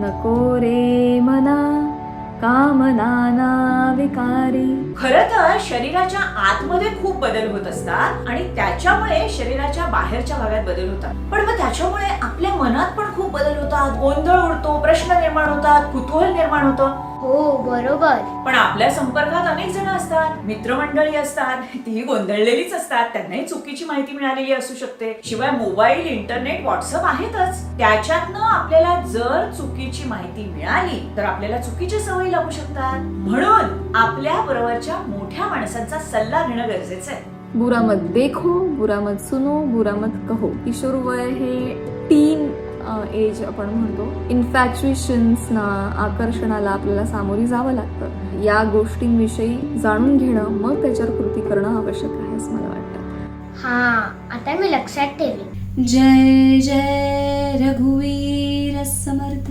नको रे मना कामनाना विकारी. खर तर शरीराच्या आतमध्ये खूप बदल होत असतात आणि त्याच्यामुळे शरीराच्या बाहेरच्या भागात बदल होतात. पण मग त्याच्यामुळे आपल्या मनात पण खूप बदल होतात. गोंधळ उडतो प्रश्न निर्माण होतात कुतूहल निर्माण होतं. हो बरोबर. पण आपल्या संपर्कात अनेक जण असतात मित्रमंडळी असतात तीही गोंधळलेलीच असतात. त्यांनाही चुकीची माहिती मिळालेली असू शकते. शिवाय मोबाईल इंटरनेट व्हॉट्सअप आहेतच. त्याच्यातनं आपल्याला जर चुकीची माहिती मिळाली तर आपल्याला चुकीच्या सवयी लागू शकतात. म्हणून आपल्या बरोबरच्या मोठ्या माणसांचा सल्ला घेणं गरजेचं आहे. बुरा मत देखो बुरा मत सुनो बुरा मत कहो. किशोर वय हे टीन एज आपण म्हणतो. इन्फॅच्युएशन्सना आकर्षणाला आपल्याला सामोरी जावं लागतं. या गोष्टींविषयी जाणून घेणं मग त्याच्यावर कृती करणं आवश्यक आहे असं मला वाटतं. हा आता मी लक्षात ठेवेन. जय जय रघुवीर. समर्थ